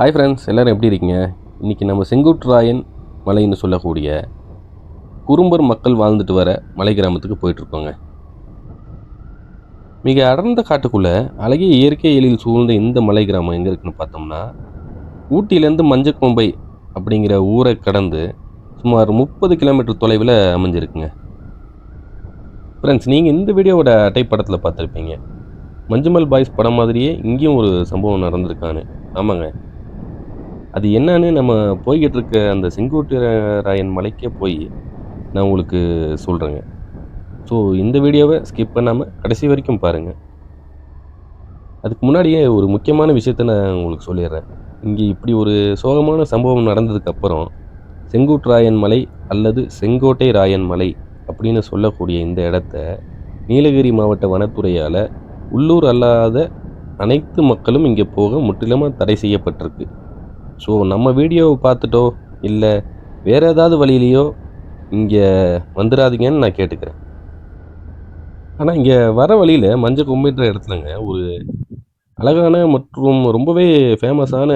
Hi friends எல்லோரும் எப்படி இருக்கீங்க? இன்றைக்கி நம்ம செங்குட்ராயன் மலைன்னு சொல்லக்கூடிய குறும்பர் மக்கள் வாழ்ந்துட்டு வர மலை கிராமத்துக்கு போயிட்டுருக்கோங்க மிக அடர்ந்த காட்டுக்குள்ளே அழகிய இயற்கை எழில் சூழ்ந்த இந்த மலை கிராமம் எங்கே இருக்குன்னு பார்த்தோம்னா ஊட்டியிலேருந்து மஞ்சக்கொம்பை அப்படிங்கிற ஊரை கடந்து சுமார் முப்பது கிலோமீட்டர் தொலைவில் அமைஞ்சிருக்குங்க. ஃப்ரெண்ட்ஸ் நீங்கள் இந்த வீடியோவோட அட்டை படத்தில் பார்த்துருப்பீங்க. மஞ்சுமல் பாய்ஸ் படம் மாதிரியே இங்கேயும் ஒரு சம்பவம் நடந்திருக்கான்னு. ஆமாங்க. அது என்னன்னு நம்ம போய்கிட்டு இருக்க அந்த செங்கோட்டராயன் மலைக்கே போய் நான் உங்களுக்கு சொல்கிறேங்க ஸோ இந்த வீடியோவை ஸ்கிப் பண்ணாமல் கடைசி வரைக்கும் பாருங்கள் அதுக்கு முன்னாடியே ஒரு முக்கியமான விஷயத்த நான் உங்களுக்கு சொல்லிடுறேன். இங்கே இப்படி ஒரு சோகமான சம்பவம் நடந்ததுக்கப்புறம் செங்குட்ராயன் மலை அல்லது செங்கோட்டை ராயன் மலை அப்படின்னு சொல்லக்கூடிய இந்த இடத்த நீலகிரி மாவட்ட வனத்துறையால் உள்ளூர் அல்லாத அனைத்து மக்களும் இங்கே போக முற்றிலுமாக தடை செய்யப்பட்டிருக்கு. ஸோ நம்ம வீடியோவை பார்த்துட்டோ இல்லை வேறு ஏதாவது வழியிலையோ இங்கே வந்துடாதீங்கன்னு நான் கேட்டுக்கிறேன். ஆனால் இங்கே வர வழியில் மஞ்சள் கொம்பைன்ற இடத்துலங்க ஒரு அழகான மற்றும் ரொம்பவே ஃபேமஸான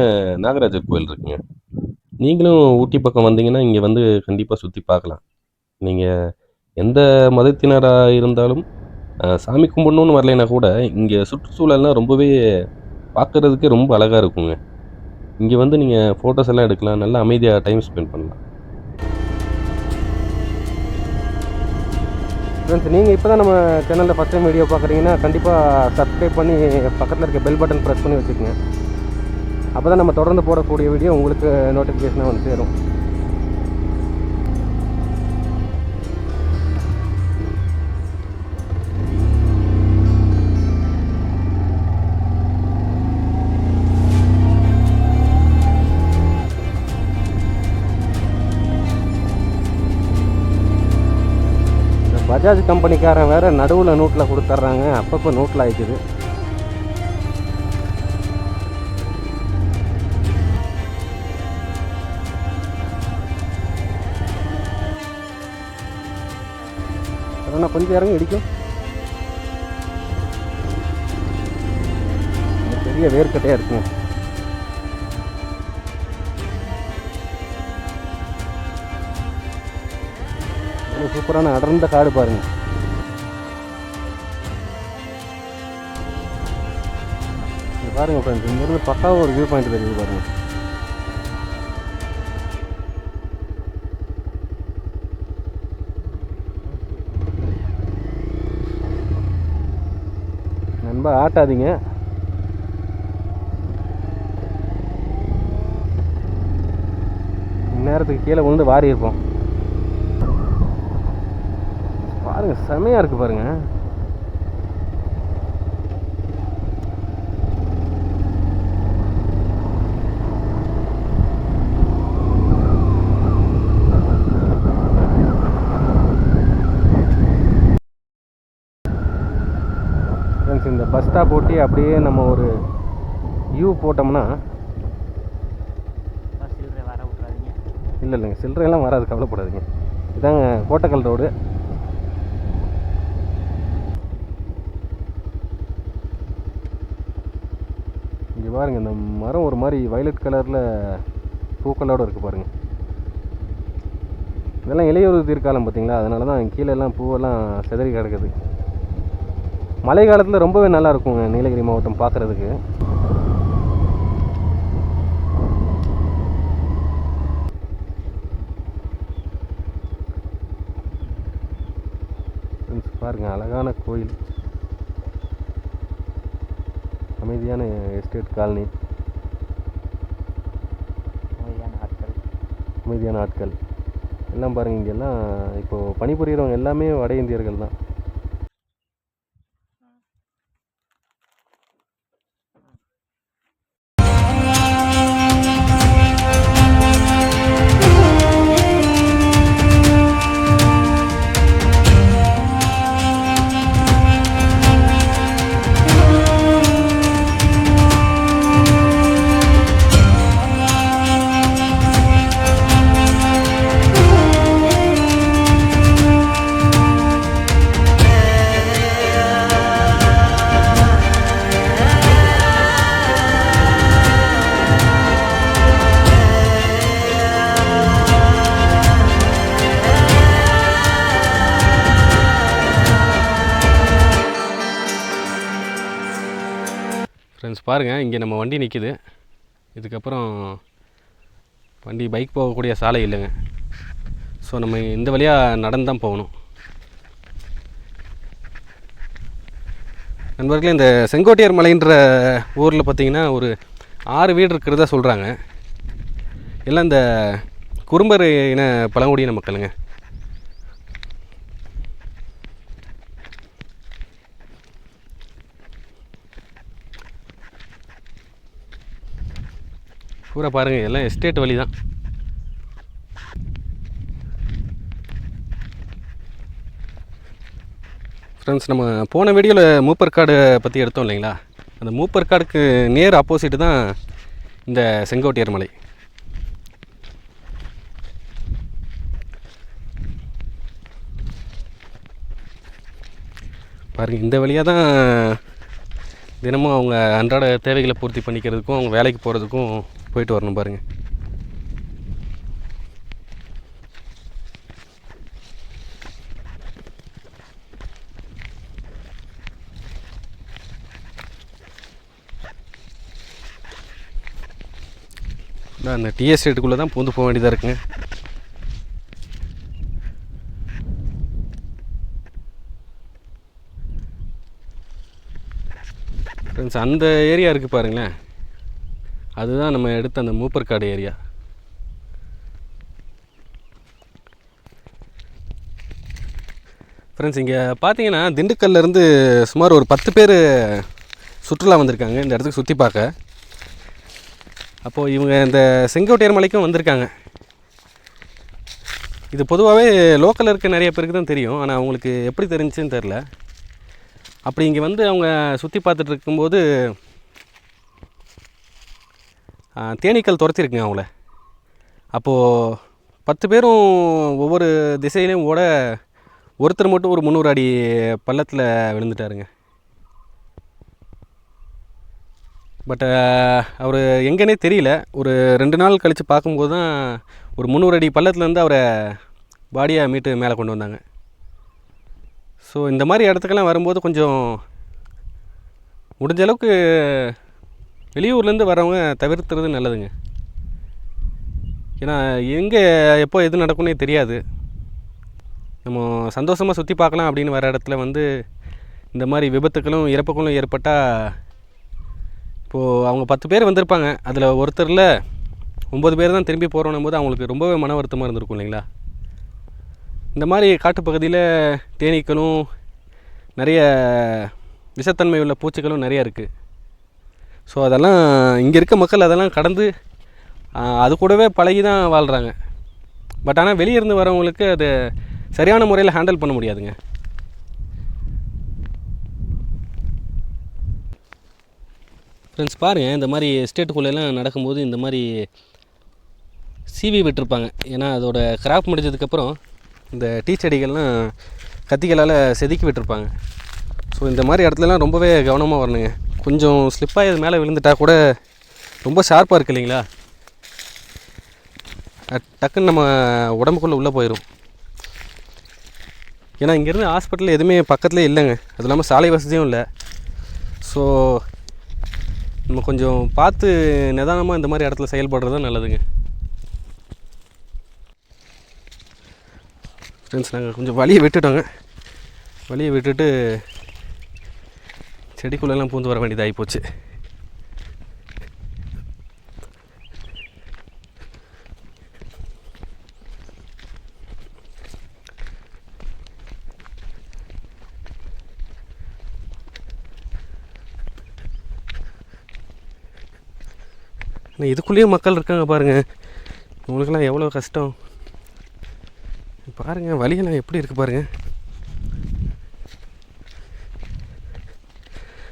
நாகராஜர் கோயில் இருக்குங்க. நீங்களும் ஊட்டி பக்கம் வந்தீங்கன்னா இங்கே வந்து கண்டிப்பாக சுற்றி பார்க்கலாம். நீங்கள் எந்த மதத்தினராக இருந்தாலும் சாமி கும்பிடணுன்னு வரலைன்னா கூட இங்கே சுற்றுச்சூழல்லாம் ரொம்பவே பார்க்குறதுக்கே ரொம்ப அழகாக இருக்குங்க. இங்கே வந்து நீங்கள் ஃபோட்டோஸ் எல்லாம் எடுக்கலாம். நல்லா அமைதியாக டைம் ஸ்பெண்ட் பண்ணலாம். ஃப்ரெண்ட்ஸ் நீங்கள் இப்போ தான் நம்ம சேனலில் ஃபஸ்ட் டைம் வீடியோ பார்க்குறீங்கன்னா கண்டிப்பாக சப்ஸ்கிரைப் பண்ணி பக்கத்தில் இருக்க பெல் பட்டன் ப்ரெஸ் பண்ணி வச்சுக்கோங்க. அப்போ தான் நம்ம தொடர்ந்து போடக்கூடிய வீடியோ உங்களுக்கு நோட்டிஃபிகேஷனாக வந்து சேரும். பஜாஜ் கம்பெனிக்காரன் வேறு நடுவில் நோட்டில் கொடுத்துட்றாங்க அப்பப்போ நோட்டில் ஆயிக்குது. அதான் கொஞ்சம் இறங்கி இடிக்கும் பெரிய வேர்க்கட்டையாக இருக்குங்க. சூப்பரான அடர்ந்த காடு பாருங்க. இங்க பாருங்க ஃப்ரெண்ட்ஸ் இங்கேருந்து பக்காவாக ஒரு வியூ பாயிண்ட் தெரியுது பாருங்க. நண்பா ஆட்டாதீங்க. நேரத்துக்கு கீழே விழுந்து வாரி இருப்போம். பாருங்க செமையா இருக்கு பாருங்க. ஃப்ரெண்ட்ஸ் இந்த பஸ் ஸ்டாப் ஒட்டி அப்படியே நம்ம ஒரு யூ போட்டோம்னா இல்லை இல்லைங்க சில்லறையெல்லாம் வராது கவலைப்படாதீங்க. இதாங்க கோட்டக்கல் ரோடு பாருங்கள் இந்த மரம் ஒரு மாதிரி வயலட் கலரில் பூக்களோடு இருக்குது பாருங்கள் இதெல்லாம் இளையோர் தீர்க்காலம் பார்த்தீங்களா அதனால தான் கீழே எல்லாம் பூவெல்லாம் சிதறி கிடக்குது. மழை காலத்தில் ரொம்பவே நல்லா இருக்குங்க நீலகிரி மாவட்டம் பார்க்குறதுக்கு பாருங்கள் அழகான கோயில். அமைதியான எஸ்டேட் காலனி அமைதியான ஆட்கள். அமைதியான ஆட்கள். எல்லாம் பாருங்க இங்கெல்லாம் இப்போது பணிபுரிகிறவங்க எல்லாமே வட இந்தியர்கள் தான் பாருங்கள் இங்கே நம்ம வண்டி நிற்கிது இதுக்கப்புறம் வண்டி பைக் போகக்கூடிய சாலை இல்லைங்க. ஸோ நம்ம இந்த வழியாக நடந்து தான் போகணும். நண்பர்களே இந்த செங்கோட்டையர் மலைன்ற ஊரில் பார்த்தீங்கன்னா ஒரு ஆறு வீடு இருக்கிறதா சொல்கிறாங்க எல்லாம் இந்த குறும்பர் இன பழங்குடியின மக்களுங்க. பூரா பாருங்கள் எல்லாம் எஸ்டேட் வழி தான் ஃப்ரெண்ட்ஸ் நம்ம போன வீடியோவில் மூப்பர் காடு பற்றி எடுத்தோம் இல்லைங்களா? அந்த மூப்பர் காடுக்கு நேர் ஆப்போசிட் தான் இந்த செங்கோட்டையர் மலை. பாருங்கள் இந்த வழியாக தான் தினமும் அவங்க அன்றாட தேவைகளை பூர்த்தி பண்ணிக்கிறதுக்கும் அவங்க வேலைக்கு போகிறதுக்கும் போயிட்டு வரணும் பாருங்கள் நான் அந்த டிஎஸ் ரேட்டுக்குள்ளே தான் பூந்து போக வேண்டியதாக இருக்குங்க. ஃப்ரெண்ட்ஸ் அந்த ஏரியா இருக்குது பாருங்களேன். அதுதான் நம்ம எடுத்த அந்த மூப்பர்காடு ஏரியா ஃப்ரெண்ட்ஸ் இங்கே பார்த்தீங்கன்னா திண்டுக்கல்லேருந்து சுமார் ஒரு பத்து பேர் சுற்றுலா வந்திருக்காங்க. இந்த இடத்துக்கு சுற்றி பார்க்க. அப்போது இவங்க இந்த செங்கோட்டையர் மலைக்கும் வந்திருக்காங்க. இது பொதுவாகவே லோக்கலில் இருக்க நிறைய பேருக்கு தான் தெரியும். ஆனால் அவங்களுக்கு எப்படி தெரிஞ்சுன்னு தெரில அப்படி இங்கே வந்து அவங்க சுற்றி பார்த்துட்டு இருக்கும்போது தேனீக்கள் துரத்திருக்குங்க அவங்கள. அப்போது பத்து பேரும் ஒவ்வொரு திசையிலையும் ஓட ஒருத்தர் மட்டும் ஒரு முந்நூறு அடி பள்ளத்தில் விழுந்துட்டாருங்க. பட் அவர் எங்கேனே தெரியல. ஒரு ரெண்டு நாள் கழித்து பார்க்கும்போது தான் ஒரு முந்நூறு அடி பள்ளத்துலேருந்து அவரை பாடியாக மீட்டு மேலே கொண்டு வந்தாங்க. ஸோ இந்த மாதிரி இடத்துக்கெல்லாம் வரும்போது கொஞ்சம் முடிஞ்ச அளவுக்கு வெளியூர்லேருந்து வரவங்க தவிர்த்துறது நல்லதுங்க. ஏன்னா எங்கே எப்போ எது நடக்கும்னே தெரியாது. நம்ம சந்தோஷமாக சுற்றி பார்க்கலாம் அப்படின்னு வர இடத்துல வந்து இந்த மாதிரி விபத்துக்களும் இறப்புகளும் ஏற்பட்டால் இப்போது அவங்க பத்து பேர் வந்திருப்பாங்க. அதில் ஒருத்தரில் ஒம்பது பேர் தான் திரும்பி போகிறோன்னும் போது அவங்களுக்கு ரொம்பவே மன வருத்தமாக இருந்திருக்கும் இல்லைங்களா? இந்த மாதிரி காட்டுப்பகுதியில் தேனீக்களும் நிறைய விஷத்தன்மை உள்ள பூச்சிகளும் நிறைய இருக்குது ஸோ அதெல்லாம் இங்கே இருக்க மக்கள் அதெல்லாம் கடந்து அது கூடவே பழகி தான் வாழ்கிறாங்க பட் ஆனால் வெளியிருந்து வரவங்களுக்கு அது சரியான முறையில் ஹேண்டில் பண்ண முடியாதுங்க. ஃப்ரெண்ட்ஸ் பாருங்கள் இந்த மாதிரி எஸ்டேட்டுக்குள்ளெல்லாம் நடக்கும்போது இந்த மாதிரி சீவி விட்டுருப்பாங்க. ஏன்னா அதோட கிராப் முடிஞ்சதுக்கப்புறம் இந்த டீ செடிகள்லாம் கத்திகளால் செதுக்கி விட்டுருப்பாங்க. ஸோ இந்த மாதிரி இடத்துலலாம் ரொம்பவே கவனமாக வரணுங்க. கொஞ்சம் ஸ்லிப்பாக இது மேலே விழுந்துட்டா கூட ரொம்ப ஷார்ப்பாக இருக்கு இல்லைங்களா? டக்குன்னு நம்ம உடம்புக்குள்ளே உள்ளே போயிடும் ஏன்னா இங்கேருந்து ஹாஸ்பிட்டல் எதுவுமே பக்கத்துலேயே இல்லைங்க. அது இல்லாமல் சாலை வசதியும் இல்லை. ஸோ நம்ம கொஞ்சம் பார்த்து நிதானமாக இந்த மாதிரி இடத்துல செயல்படுறது தான் நல்லதுங்க. ஃப்ரெண்ட்ஸ் நாங்கள் கொஞ்சம் வழியை விட்டுட்டோங்க. வழியை விட்டுட்டு செடிக்குள்ளெல்லாம் பூந்து வர வேண்டியதாகி போச்சு. இதுக்குள்ளேயும் மக்கள் இருக்காங்க பாருங்கள் உங்களுக்கெல்லாம் எவ்வளோ கஷ்டம்? பாருங்கள் வழியெல்லாம் எப்படி இருக்குது பாருங்கள்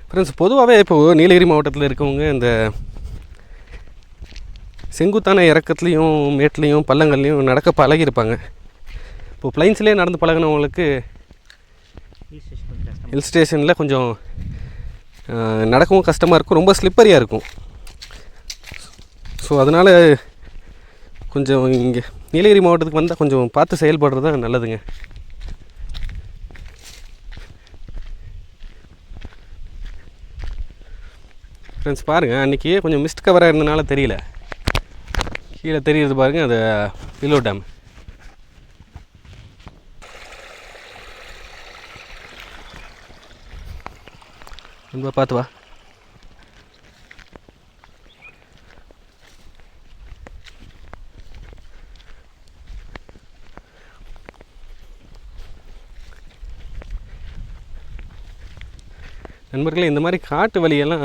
ஃப்ரெண்ட்ஸ் பொதுவாகவே இப்போது நீலகிரி மாவட்டத்தில் இருக்கவங்க இந்த செங்குத்தான இறக்கத்துலேயும் மேட்லேயும் பள்ளங்கள்லேயும் நடக்க பழகியிருப்பாங்க. இப்போது பிளைன்ஸ்லேயே நடந்து பழகினவங்களுக்கு ஹில் ஸ்டேஷனில் கொஞ்சம் நடக்கவும் கஷ்டமாக இருக்கும். ரொம்ப ஸ்லிப்பரியாக இருக்கும். ஸோ அதனால் கொஞ்சம் இங்கே நீலகிரி மாவட்டத்துக்கு வந்தால் கொஞ்சம் பார்த்து செயல்படுறது தான் நல்லதுங்க. ஃப்ரெண்ட்ஸ் பாருங்கள் அன்றைக்கி கொஞ்சம் மிஸ்ட் கவராக இருந்தனால தெரியல. கீழே தெரியுது பாருங்கள் அது பில்லோ டேம் ரொம்ப பார்த்து வா. நண்பர்களே இந்த மாதிரி காட்டு வழியெல்லாம்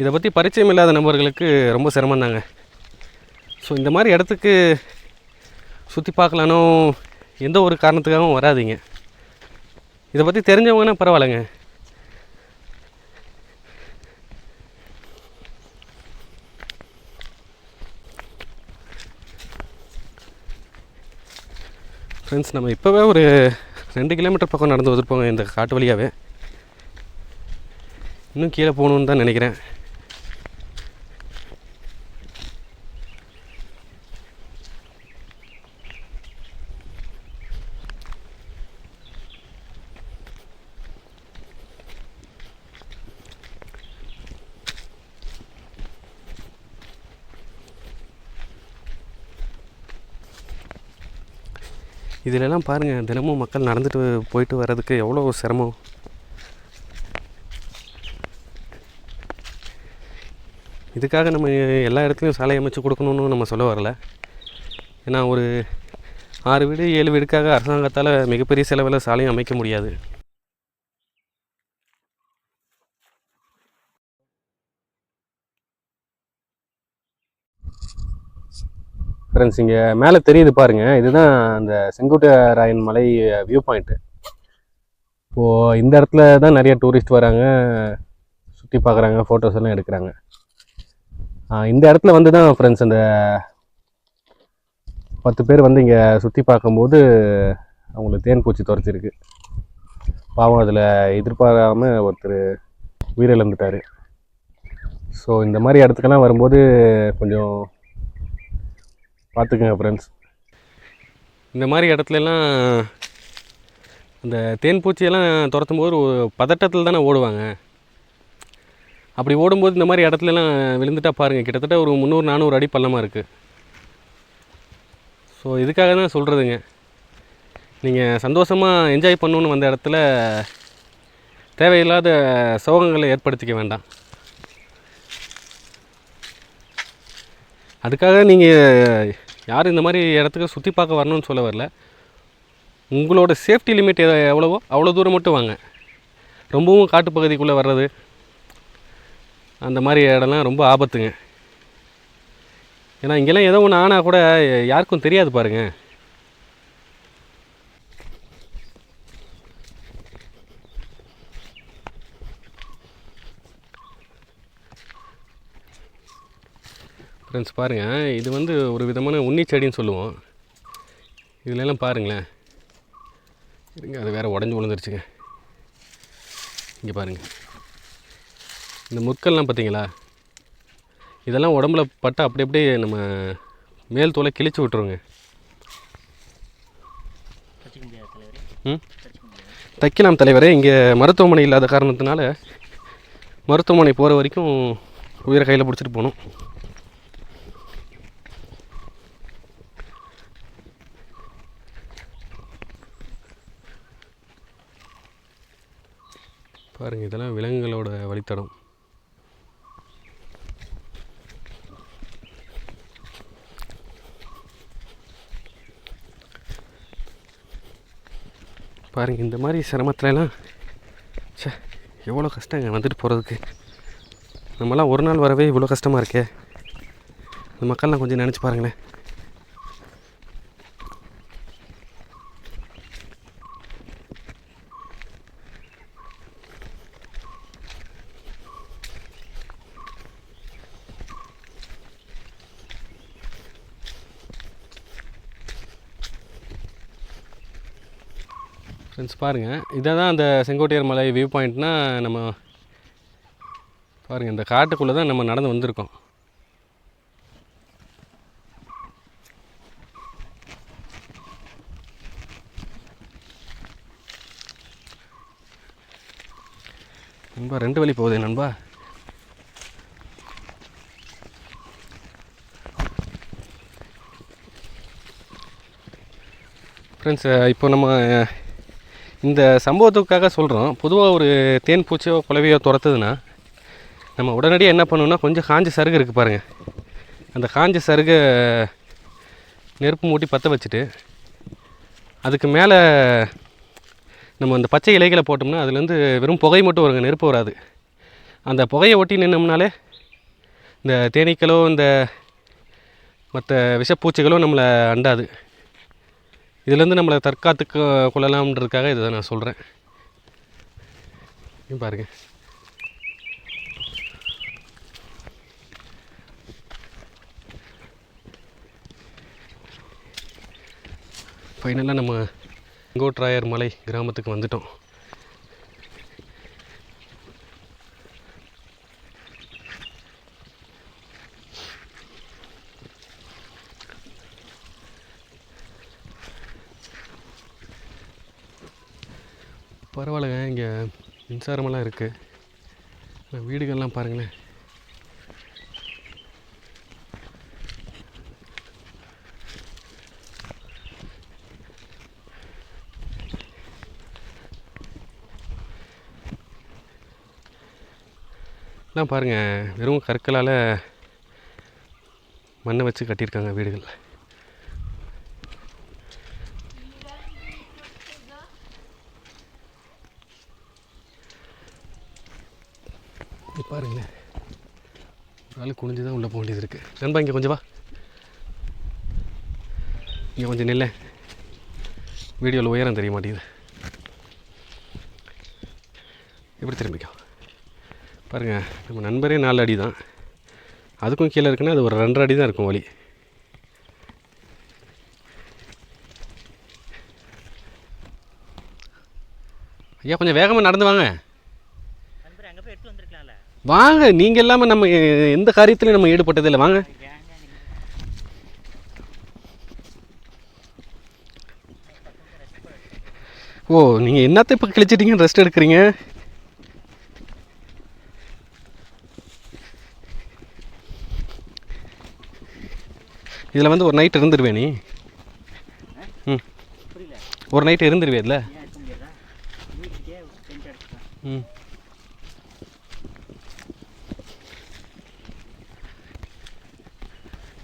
இதை பற்றி பரிச்சயம் இல்லாத நபர்களுக்கு ரொம்ப சிரமம் தாங்க. ஸோ இந்த மாதிரி இடத்துக்கு சுற்றி பார்க்கலானோ எந்த ஒரு காரணத்துக்காகவும் வராதீங்க. இதை பற்றி தெரிஞ்சவங்கன்னா பரவாயில்லைங்க. ஃப்ரெண்ட்ஸ் நம்ம இப்போவே ஒரு ரெண்டு கிலோமீட்டர் பக்கம் நடந்து வந்துருப்போங்க இந்த காட்டு வழியாகவே இன்னும் கீழே போகணுன்னு தான் நினைக்கிறேன். இதிலெல்லாம் பாருங்கள் தினமும் மக்கள் நடந்துட்டு போயிட்டு வர்றதுக்கு எவ்வளோ சிரமம். இதுக்காக நம்ம எல்லா இடத்துலையும் சாலை அமைச்சு கொடுக்கணுன்னு நம்ம சொல்ல வரல. ஏன்னா ஒரு ஆறு வீடு ஏழு வீடுக்காக அரசாங்கத்தால் மிகப்பெரிய செலவில் சாலையும் அமைக்க முடியாது. ஃப்ரெண்ட்ஸ் இங்கே மேலே தெரியுது பாருங்கள் இதுதான் அந்த செங்குட்டராயன் மலை வியூ பாயிண்ட்டு இப்போது இந்த இடத்துல தான் நிறைய டூரிஸ்ட் வராங்க. சுற்றி பார்க்குறாங்க ஃபோட்டோஸ் எல்லாம் எடுக்கிறாங்க. இந்த இடத்துல வந்து தான் ஃப்ரெண்ட்ஸ் அந்த பத்து பேர் வந்து இங்கே சுற்றி பார்க்கும்போது அவங்களுக்கு தேன் பூச்சி துறைச்சிருக்கு பாவம் அதில் எதிர்பாராமல் ஒருத்தர் உயிரிழந்துட்டார். ஸோ இந்த மாதிரி இடத்துக்கெல்லாம் வரும்போது கொஞ்சம் பார்த்துக்குங்க ஃப்ரெண்ட்ஸ் இந்த மாதிரி இடத்துலலாம் அந்த தேன் பூச்சியெல்லாம் துரத்தும் போது பதட்டத்தில் தானே ஓடுவாங்க. அப்படி ஓடும்போது இந்த மாதிரி இடத்துலலாம் விழுந்துட்டா பாருங்கள் கிட்டத்தட்ட ஒரு முந்நூறு நானூறு அடி பள்ளமாக இருக்குது ஸோ இதுக்காக தான் சொல்கிறதுங்க நீங்கள் சந்தோஷமாக என்ஜாய் பண்ணணுன்னு வந்த இடத்துல தேவையில்லாத சோகங்களை ஏற்படுத்திக்க வேண்டாம். அதுக்காக நீங்கள் யாரும் இந்த மாதிரி இடத்துக்கு சுற்றி பார்க்க வரணும்னு சொல்ல வரல. உங்களோட சேஃப்டி லிமிட் எவ்வளவோ அவ்வளோ தூரம் மட்டும் வாங்க. ரொம்பவும் காட்டுப்பகுதிக்குள்ளே வர்றது அந்த மாதிரி இடம்லாம் ரொம்ப ஆபத்துங்க. ஏன்னா இங்கெல்லாம் ஏதோ ஒன்று ஆனால் கூட யாருக்கும் தெரியாது பாருங்கள் ஃப்ரெண்ட்ஸ் பாருங்கள் இது வந்து ஒரு விதமான உன்னி செடின்னு சொல்லுவோம். இதுலலாம் பாருங்களேன். இருங்க அது வேறு உடஞ்சி விழுந்துருச்சுங்க. இங்கே பாருங்கள் இந்த முற்கள்லாம் பார்த்தீங்களா? இதெல்லாம் உடம்புல பட்டா அப்படி அப்படியே நம்ம மேல் தோலை கிழிச்சு விட்ருங்க ம்? தைக்கலாம் தலைவரே இங்கே மருத்துவமனை இல்லாத காரணத்தினால மருத்துவமனை போகிற வரைக்கும் உயிரை கையில் பிடிச்சிட்டு போகணும். பாருங்கள் இதெல்லாம் விலங்குகளோட வழித்தடம். பாருங்கள் இந்த மாதிரி சிரமத்துலலாம் ச்சே எவ்வளோ கஷ்டங்க வந்துட்டு போகிறதுக்கு நம்மலாம் ஒரு நாள் வரவே இவ்வளோ கஷ்டமாக இருக்கே. இந்த மக்கள்லாம் கொஞ்சம் நினச்சி பாருங்களேன். பாருங்கள் இதை தான் அந்த செங்கோட்டையர் மலை வியூ பாயிண்ட்னால் நம்ம பாருங்கள் இந்த காட்டுக்குள்ளே தான் நம்ம நடந்து வந்திருக்கோம். நண்பா ரெண்டு வழி போகுது நண்பா. ஃப்ரெண்ட்ஸ் இப்போ நம்ம இந்த சம்பவத்துக்காக சொல்கிறோம் பொதுவாக ஒரு தேன் பூச்சியோ குலவையோ துரத்துதுன்னா நம்ம உடனடியாக என்ன பண்ணணும்னா கொஞ்சம் காஞ்ச சருகு இருக்குது பாருங்கள் அந்த காஞ்ச சருகை நெருப்பு மூட்டி பற்ற வச்சுட்டு அதுக்கு மேலே நம்ம அந்த பச்சை இலைகளை போட்டோம்னா அதுலேருந்து வெறும் புகை மட்டும் வருங்க நெருப்பு வராது. அந்த புகையை ஒட்டி நின்னோம்னாலே இந்த தேனீக்களோ இந்த மற்ற விஷப்பூச்சிகளோ நம்மளை அண்டாது. இதுலேருந்து நம்மளை தற்காத்துக்கு கொள்ளலாம்ன்றதுக்காக இதை நான் சொல்கிறேன். பாருங்க. ஃபைனலாக நம்ம செங்கோட்ராயர் மலை கிராமத்துக்கு வந்துட்டோம் பரவாயில்லைங்க இங்கே மின்சாரமெல்லாம் இருக்குது வீடுகள்லாம் பாருங்களேன். எல்லாம் பாருங்கள் வெறும் கற்களால் மண்ணை வச்சு கட்டியிருக்காங்க வீடுகள். இங்க பாருங்களேன் ஒரு ஆள் குனிஞ்சு தான் உள்ளே போக வேண்டியது இருக்குது நண்பா இங்கே கொஞ்சம் வா. இங்கே கொஞ்சம் நில்ல. வீடியோவில் உயரம் தெரிய மாட்டேங்குது. எப்படி திரும்பிக்கோ பாருங்கள் நம்ம நண்பரே நாலு அடி தான் அதுக்கும் கீழே இருக்குன்னா அது ஒரு ரெண்டரை அடி தான் இருக்கும் வழி ஐயா கொஞ்சம் வேகமாக நடந்து வாங்க நண்பர் அங்கே போய் எடுத்து வந்திருக்கலாம்ல வாங்க நீங்கள் இல்லாமல் நம்ம எந்த காரியத்துலையும் நம்ம ஈடுபட்டதில்லை வாங்க. ஓ நீங்கள் என்னத்தை இப்போ கிழிச்சிட்டிங்க ரெஸ்ட் எடுக்கிறீங்க? இதில் வந்து ஒரு நைட் இருந்துருவே நீ. ம். ஒரு நைட் இருந்துருவே இல்லை ம்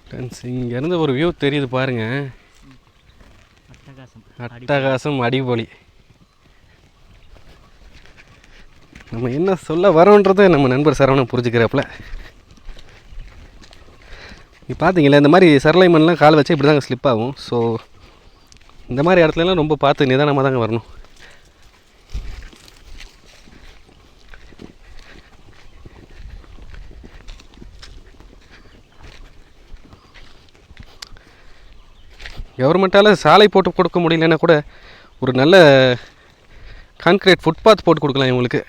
ஃப்ரெண்ட்ஸ் இங்கேருந்து ஒரு வியூ தெரியுது பாருங்க. அட்டகாசம். அடிபொலி. நம்ம என்ன சொல்ல வரோன்றதை நம்ம நண்பர் சரவணன் புரிஞ்சுக்கிறாப்புல. நீ பார்த்தீங்களா இந்த மாதிரி சரளை மண்லாம் கால் வச்சு இப்படி தாங்க ஸ்லிப் ஆகும். ஸோ இந்த மாதிரி இடத்துலலாம் ரொம்ப பார்த்து நிதானமாக தாங்க வரணும். கவர்மெண்ட்டால் சாலை போட்டு கொடுக்க முடியலன்னா கூட ஒரு நல்ல கான்கிரீட் ஃபுட்பாத் போட்டு கொடுக்கலாம் இவங்களுக்கு.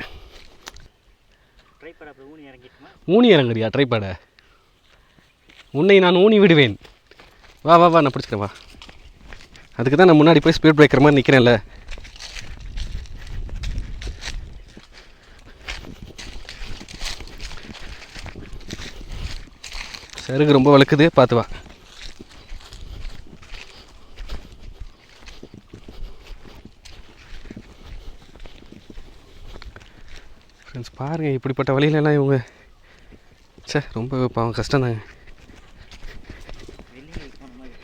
ஊனி இறங்குறியா ட்ரை பண்ண உன்னை நான் ஊனி விடுவேன். வா வா வா நான் பிடிச்சிக்கிறேன் வா. அதுக்கு தான் நான் முன்னாடி போய் ஸ்பீட் பிரேக்கர் மாதிரி நிற்கிறேன்ல சருகு ரொம்ப வழுக்குது பார்த்து வா. ஃப்ரெண்ட்ஸ் பாருங்கள் இப்படிப்பட்ட வழியிலலாம் இவங்க. ச்சே ரொம்ப பாவம் போன மாதிரி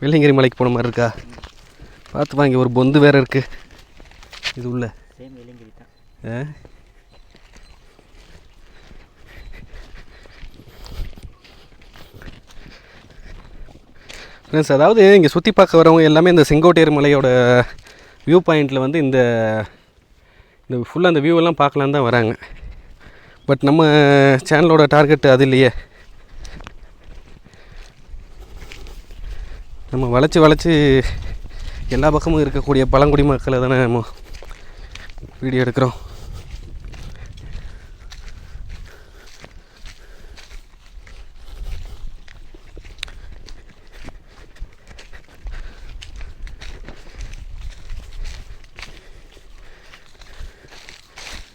வெள்ளியங்கிரி மலைக்கு போன மாதிரி இருக்கா? பார்த்து வாங்க ஒரு பொந்து வேற இருக்கு. இது உள்ள. சேம் வெள்ளிங்கிரி தான். ஆ? ஃப்ரெண்ட்ஸ் அதாவது இங்கே சுற்றி பார்க்க வரவங்க எல்லாமே இந்த செங்கோட்டையர் மலையோட வியூ பாயிண்டில் வந்து இந்த இந்த ஃபுல்லாக அந்த வியூவெல்லாம் எல்லாம் பார்க்கலான்னு தான் வராங்க. பட் நம்ம சேனலோட டார்கெட் அது இல்லையே. நம்ம வளைச்சி வளைச்சி எல்லா பக்கமும் இருக்கக்கூடிய பழங்குடி மக்களை தானே நம்ம வீடியோ எடுக்கிறோம்.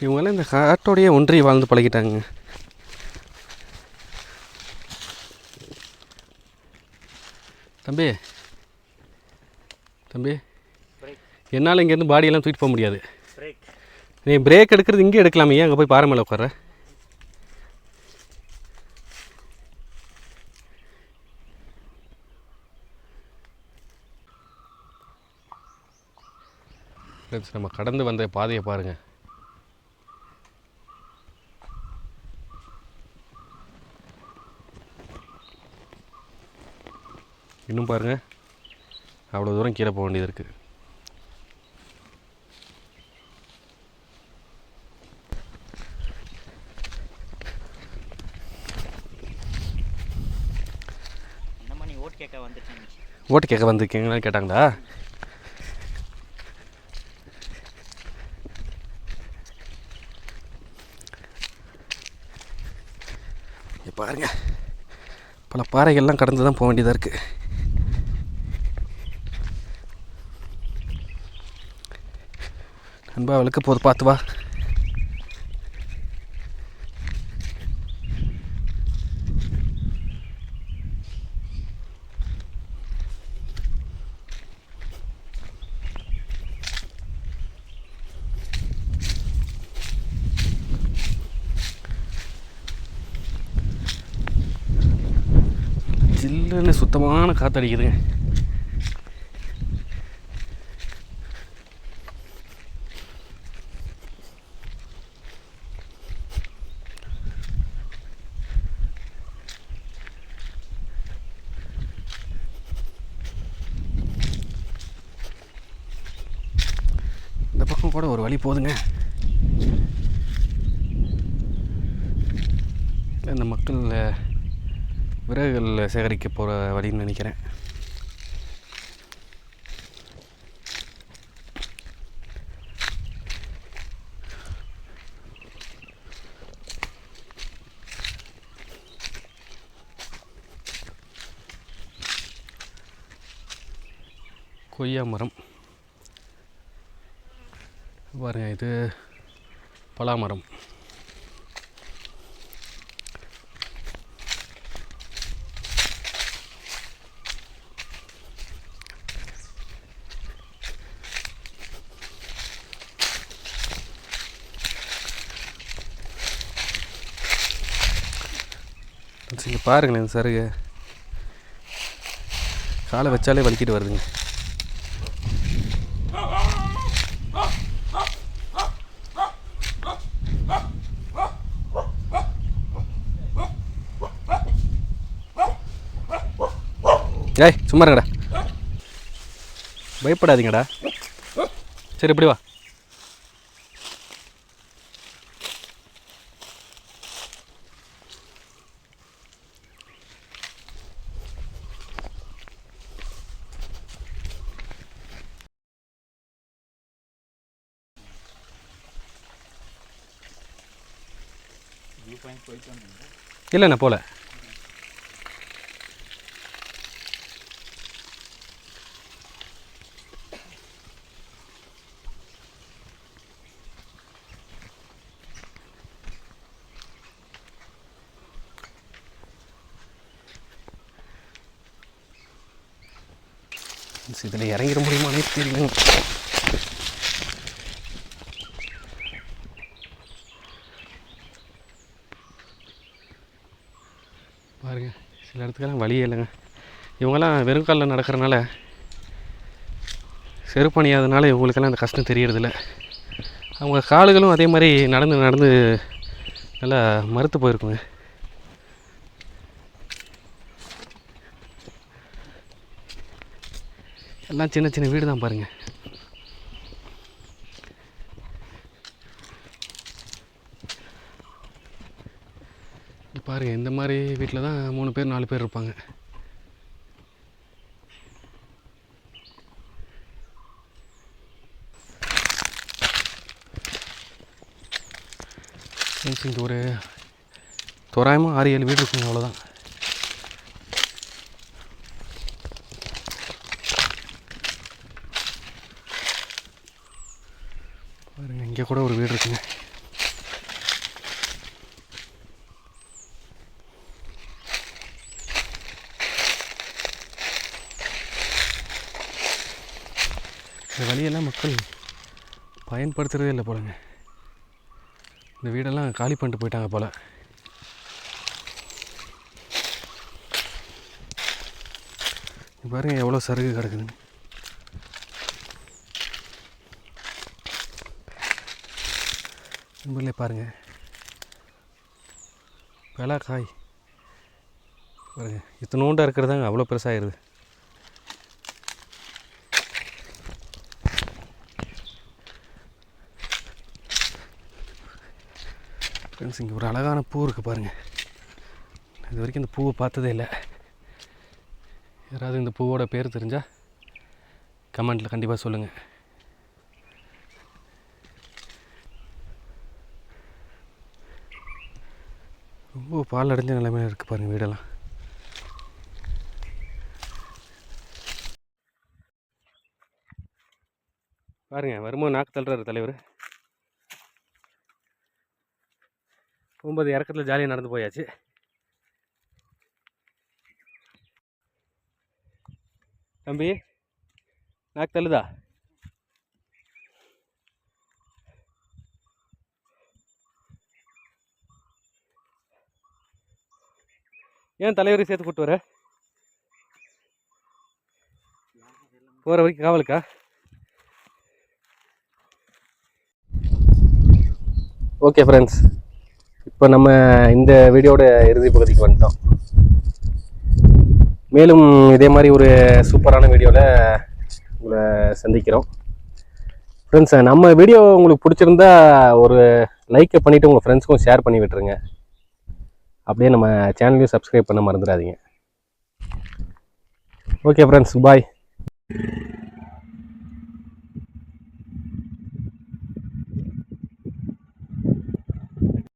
இவங்கெல்லாம் இந்த காட்டோடையே ஒன்றி வாழ்ந்து பழகிட்டாங்க. தம்பி. தம்பி. என்னால் இங்கேருந்து பாடியெல்லாம் தூக்கிட்டு போக முடியாது. நீ பிரேக் எடுக்கிறது இங்கே எடுக்கலாமே ஏன் அங்கே போய் பாறை மேலே உட்கார நம்ம கடந்து வந்த பாதையை பாருங்கள் இன்னும் பாருங்கள் அவ்வளோ தூரம் கீழே போக வேண்டியது இருக்குது ஓட்டு கேட்க வந்திருக்கீங்களான்னு கேட்டாங்களா? இங்க பாருங்க. பல பாறைகள்லாம் கடந்து தான் போக வேண்டியதாக இருக்குது அன்பா விளக்க போது பார்த்து வா. ஜில்லுன்னு சுத்தமான காற்று அடிக்குதுங்க பக்கம் கூட ஒரு வழி போதுங்க. இந்த மக்கள் விறகுகள் சேகரிக்க போகிற வழின்னு நினைக்கிறேன். கொய்யா மரம். பாருங்க இது பலாமரம். இங்கே பாருங்களேன் இந்த சருகு. காலை வச்சாலே வலிக்கிட்டு வருதுங்க. ஏய் சும்மா இருங்கடா. பயப்படாதீங்கடா. சரி இப்படி வா. வியூ போகல இதில் இறங்கிட முடியுமானே தெரியலங்க பாருங்க சில இடத்துக்கெல்லாம் வழியே இல்லைங்க. இவங்கெல்லாம் வெறும் காலில் நடக்கிறனால செருப்பணியாதனால இவங்களுக்கெல்லாம் அந்த கஷ்டம் தெரியறதில்ல. அவங்க காலுகளும் அதே மாதிரி நடந்து நடந்து நல்லா மறுத்து போயிருக்குங்க. எல்லாம் சின்ன சின்ன வீடு தான் பாருங்கள் இது பாருங்கள் இந்த மாதிரி வீட்டில் தான் மூணு பேர் நாலு பேர் இருப்பாங்க. ஃப்ரெண்ட்ஸ் இங்கே ஒரு தோராயமாக ஆறு ஏழு வீடு இருக்குங்க அவ்வளோதான் பாருங்க இங்கே கூட ஒரு வீடு இருக்குங்க. இந்த வழியெல்லாம் மக்கள் பயன்படுத்துகிறதே இல்லை போலங்க. இந்த வீடெல்லாம் காலி பண்ணிட்டு போயிட்டாங்க போல். பாருங்க எவ்வளோ சருகு கிடக்குதுன்னு பாருங்கள் பலா காய். பாருங்க இத்தனோண்டா இருக்கிறதாங்க அவ்வளோ பெருசாகிடுது ஃப்ரெண்ட்ஸ் இங்கே ஒரு அழகான பூ இருக்குது பாருங்கள் இது வரைக்கும் இந்த பூவை பார்த்ததே இல்லை. யாராவது இந்த பூவோட பேர் தெரிஞ்சால் கமெண்ட்டில் கண்டிப்பாக சொல்லுங்கள் ரொம்ப பால் அடைஞ்ச நிலைமையில இருக்குது பாருங்கள் வீடெல்லாம். பாருங்க வரும்போது நாக்கு தள்ளுறாரு தலைவர். போகும்போது இறக்கத்தில் ஜாலியாக நடந்து போயாச்சு. தம்பி நாக்கு தள்ளுதா? ஏன் தலைவரையும் சேர்த்து கூட்டு வர? போகிற வரைக்கும் காவலுக்கா? ஓகே ஃப்ரெண்ட்ஸ் இப்போ நம்ம இந்த வீடியோட இறுதி பகுதிக்கு வந்துட்டோம். மேலும் இதே மாதிரி ஒரு சூப்பரான வீடியோவில் உங்களை சந்திக்கிறோம். ஃப்ரெண்ட்ஸ் நம்ம வீடியோ உங்களுக்கு பிடிச்சிருந்தா ஒரு லைக்கை பண்ணிவிட்டு உங்கள் ஃப்ரெண்ட்ஸ்க்கும் ஷேர் பண்ணி விட்டுருங்க. அப்படியே நம்ம சேனலையும் சப்ஸ்கிரைப் பண்ண மறந்துடாதீங்க. Okay friends bye